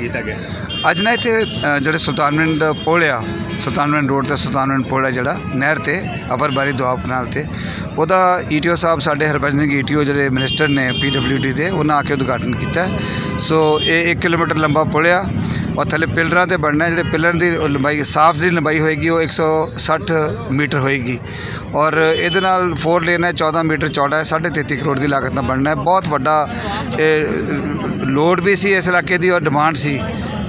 ਕੀਤਾ ਗਿਆ ਅੱਜ ਨਾ ਇੱਥੇ ਅ, ਜਿਹੜੇ ਸੁਲਤਾਨਵਿੰਡ ਪੁਲ ਆ ਸੁਲਤਾਨਵਿੰਡ ਰੋਡ ਤੇ ਸੁਲਤਾਨਵਿੰਡ ਪੁਲ ਆ ਜਿਹੜਾ ਨਹਿਰ ਤੇ ਅਪਰ ਬਾਰੀ ਦੁਆਬ ਕਨਾਲ ਤੇ ਉਹਦਾ ਈਟੀਓ ਸਾਹਿਬ ਸਾਡੇ ਹਰਭਜਨ ਸਿੰਘ ਈਟੀਓ ਜਿਹੜੇ ਮਿਨਿਸਟਰ ਨੇ ਪੀਡਬਲਯੂਡੀ ਦੇ ਉਹਨਾਂ ਆ ਕੇ ਉਦਘਾਟਨ ਕੀਤਾ ਹੈ। ਸੋ ਇਹ 1 ਕਿਲੋਮੀਟਰ ਲੰਬਾ ਪੁਲ ਆ ਔਰ ਥੱਲੇ ਪਿਲਰਾਂ ਤੇ ਬਣਨਾ ਹੈ। ਜਿਹੜੇ ਪਿਲਰ ਦੀ ਲੰਬਾਈ ਸਾਫ਼ ਜਿਹੜੀ ਲੰਬਾਈ ਹੋਏਗੀ ਉਹ 160 ਮੀਟਰ ਹੋਏਗੀ ਔਰ ਇਹਦੇ ਨਾਲ ਫੋਰ ਲੇਨ ਹੈ 14 ਮੀਟਰ ਚੌੜਾ ਹੈ 33.5 ਕਰੋੜ ਦੀ ਲਾਗਤ ਨਾਲ ਬਣਨਾ ਹੈ ਬਹੁਤ ਵੱਡਾ ਇਹ ਲੋਡ ਵੀ ਸੀ ਇਸ ਇਲਾਕੇ ਦੀ ਔਰ ਡਿਮਾਂਡ ਸੀ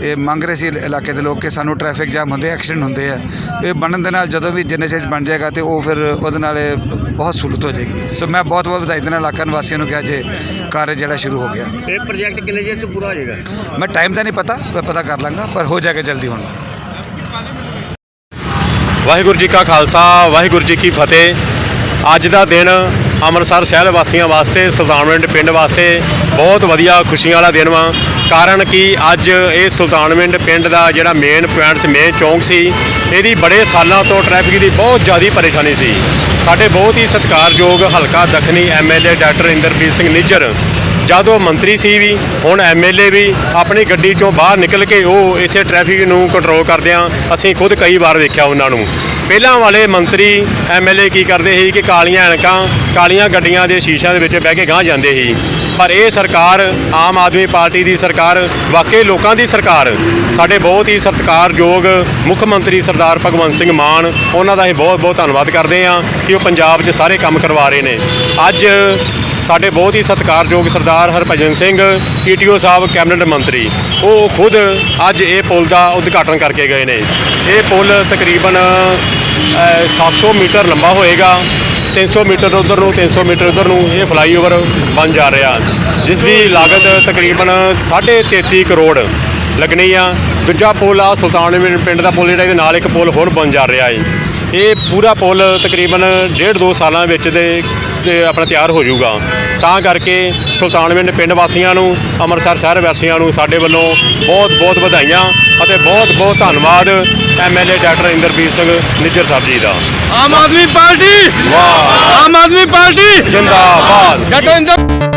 ਇਹ ਮੰਗ ਰਹੇ ਸੀ ਇਲ- ਇਲਾਕੇ ਦੇ ਲੋਕ ਕਿ ਸਾਨੂੰ ਟ੍ਰੈਫਿਕ ਜਾਮ ਹੁੰਦੇ ਐਕਸੀਡੈਂਟ ਹੁੰਦੇ ਆ। ਇਹ ਬਣਨ ਦੇ ਨਾਲ ਜਦੋਂ ਵੀ ਜਿੰਨੇ ਚਿਰ ਬਣ ਜਾਏਗਾ ਤੇ ਉਹ ਫਿਰ ਉਹਦੇ ਨਾਲ ਇਹ ਬਹੁਤ ਸਹੂਲਤ ਹੋ ਜਾਏਗੀ। ਸੋ ਮੈਂ ਬਹੁਤ ਬਹੁਤ ਵਧਾਈ ਦਿੰਦਾ ਇਲਾਕਾ ਨਿਵਾਸੀਆਂ ਨੂੰ ਕਿ ਅੱਜ ਇਹ ਕਾਰਜ ਜਿਹੜਾ ਸ਼ੁਰੂ ਹੋ ਗਿਆ। ਇਹ ਪ੍ਰੋਜੈਕਟ ਕਿੰਨੇ ਚਿਰ ਚ ਪੂਰਾ ਹੋ ਜਾਏਗਾ? ਮੈਂ ਟਾਈਮ ਤਾਂ ਨਹੀਂ ਪਤਾ ਮੈਂ ਪਤਾ ਕਰ ਲਾਂਗਾ ਪਰ ਹੋ ਜਾਏਗਾ ਜਲਦੀ ਹੁਣ। ਵਾਹਿਗੁਰੂ ਜੀ ਕਾ ਖਾਲਸਾ ਵਾਹਿਗੁਰੂ ਜੀ ਕੀ ਫਤਿਹ। ਅੱਜ ਦਾ ਦਿਨ ਅੰਮ੍ਰਿਤਸਰ ਸ਼ਹਿਰ ਵਾਸੀਆਂ ਵਾਸਤੇ ਸੁਲਤਾਨਵਿੰਡ ਪਿੰਡ ਵਾਸਤੇ ਬਹੁਤ ਵਧੀਆ ਖੁਸ਼ੀਆਂ ਵਾਲਾ ਦਿਨ ਵਾ। ਕਾਰਨ ਕਿ ਅੱਜ ਇਹ ਸੁਲਤਾਨਵਿੰਡ ਪਿੰਡ ਦਾ ਜਿਹੜਾ ਮੇਨ ਪੁਆਇੰਟ ਸੀ ਮੇਨ ਚੌਂਕ ਸੀ, ਇਹਦੀ ਬੜੇ ਸਾਲਾਂ ਤੋਂ ਟ੍ਰੈਫਿਕ ਦੀ ਬਹੁਤ ਜ਼ਿਆਦਾ ਪਰੇਸ਼ਾਨੀ ਸੀ। ਸਾਡੇ ਬਹੁਤ ਹੀ ਸਤਿਕਾਰਯੋਗ ਹਲਕਾ ਦੱਖਣੀ ਐਮਐਲਏ ਡਾਕਟਰ ਇੰਦਰਪ੍ਰੀਤ ਸਿੰਘ ਨਿੱਜਰ, ਜਦ ਉਹ ਮੰਤਰੀ ਸੀ ਵੀ, ਹੁਣ ਐਮਐਲਏ ਵੀ, ਆਪਣੀ ਗੱਡੀ ਚੋਂ ਬਾਹਰ ਨਿਕਲ ਕੇ ਉਹ ਇੱਥੇ ਟ੍ਰੈਫਿਕ ਨੂੰ ਕੰਟਰੋਲ ਕਰਦੇ ਆ, ਅਸੀਂ ਖੁਦ ਕਈ ਵਾਰ ਵੇਖਿਆ ਉਹਨਾਂ ਨੂੰ। ਪਹਿਲਾਂ ਵਾਲੇ ਮੰਤਰੀ ਐਮਐਲਏ ਕੀ ਕਰਦੇ ਸੀ ਕਿ ਕਾਲੀਆਂ ਐਨਕਾਂ, ਕਾਲੀਆਂ ਗੱਡੀਆਂ ਦੇ ਸ਼ੀਸ਼ਿਆਂ ਦੇ ਵਿੱਚ ਬਹਿ ਕੇ ਗਾਂਹ ਜਾਂਦੇ ਸੀ। ਪਰ ਇਹ ਸਰਕਾਰ ਆਮ ਆਦਮੀ ਪਾਰਟੀ ਦੀ ਸਰਕਾਰ ਵਾਕਈ ਲੋਕਾਂ ਦੀ ਸਰਕਾਰ ਸਾਡੇ ਬਹੁਤ ਹੀ ਸਤਿਕਾਰਯੋਗ ਮੁੱਖ ਮੰਤਰੀ ਸਰਦਾਰ ਭਗਵੰਤ ਸਿੰਘ ਮਾਨ ਉਹਨਾਂ ਦਾ ਅਸੀਂ ਬਹੁਤ ਬਹੁਤ ਧੰਨਵਾਦ ਕਰਦੇ ਹਾਂ ਕਿ ਉਹ ਪੰਜਾਬ 'ਚ ਸਾਰੇ ਕੰਮ ਕਰਵਾ ਰਹੇ ਨੇ। ਅੱਜ ਸਾਡੇ ਬਹੁਤ ਹੀ ਸਤਿਕਾਰਯੋਗ ਸਰਦਾਰ ਹਰਭਜਨ ਸਿੰਘ ਪੀਟੀਓ ਸਾਹਿਬ ਕੈਬਨਿਟ ਮੰਤਰੀ ਉਹ ਖੁਦ ਅੱਜ ਇਹ ਪੁਲ ਦਾ ਉਦਘਾਟਨ ਕਰਕੇ ਗਏ ਨੇ। ਇਹ ਪੁਲ ਤਕਰੀਬਨ ਅ, 700 ਮੀਟਰ ਲੰਬਾ ਹੋਏਗਾ। 300 ਮੀਟਰ ਉਧਰ ਨੂੰ 300 ਮੀਟਰ ਉਧਰ ਨੂੰ ਇਹ ਫਲਾਈਓਵਰ ਬਣ ਜਾ ਰਿਹਾ। ਜਿਸ ਦੀ ਲਾਗਤ ਤਕਰੀਬਨ 33.5 ਕਰੋੜ ਲੱਗਣੀ ਆ। ਦੂਜਾ ਪੁਲ ਆ ਸੁਲਤਾਨਵਿੰਡ ਪਿੰਡ ਦਾ ਪੁਲ ਜਿਹੜਾ, ਇਹਦੇ ਨਾਲ ਇੱਕ ਪੁਲ ਹੋਰ ਬਣ ਜਾ ਰਿਹਾ ਏ। ਇਹ ਪੂਰਾ ਪੁਲ ਤਕਰੀਬਨ ਡੇਢ ਦੋ ਸਾਲਾਂ ਵਿੱਚ ਦੇ ਆਪਣਾ ਤਿਆਰ ਹੋ ਜਾਊਗਾ। ਤਾਂ ਕਰਕੇ ਸੁਲਤਾਨਵਿੰਡ ਪਿੰਡ ਵਾਸੀਆਂ ਨੂੰ ਅੰਮ੍ਰਿਤਸਰ ਸ਼ਹਿਰ ਵਾਸੀਆਂ ਨੂੰ ਸਾਡੇ ਵੱਲੋਂ ਬਹੁਤ ਬਹੁਤ ਵਧਾਈਆਂ ਅਤੇ ਬਹੁਤ ਬਹੁਤ ਧੰਨਵਾਦ ਐਮਐਲਏ ਡਾਕਟਰ ਇੰਦਰਪ੍ਰੀਤ ਸਿੰਘ ਨਿੱਜਰ ਸਾਹਿਬ ਜੀ ਦਾ। ਆਮ ਆਦਮੀ ਪਾਰਟੀ! ਵਾਹ। ਆਮ ਆਦਮੀ ਪਾਰਟੀ! ਜਿੰਦਾਬਾਦ। ਡਾਕਟਰ ਇੰਦਰ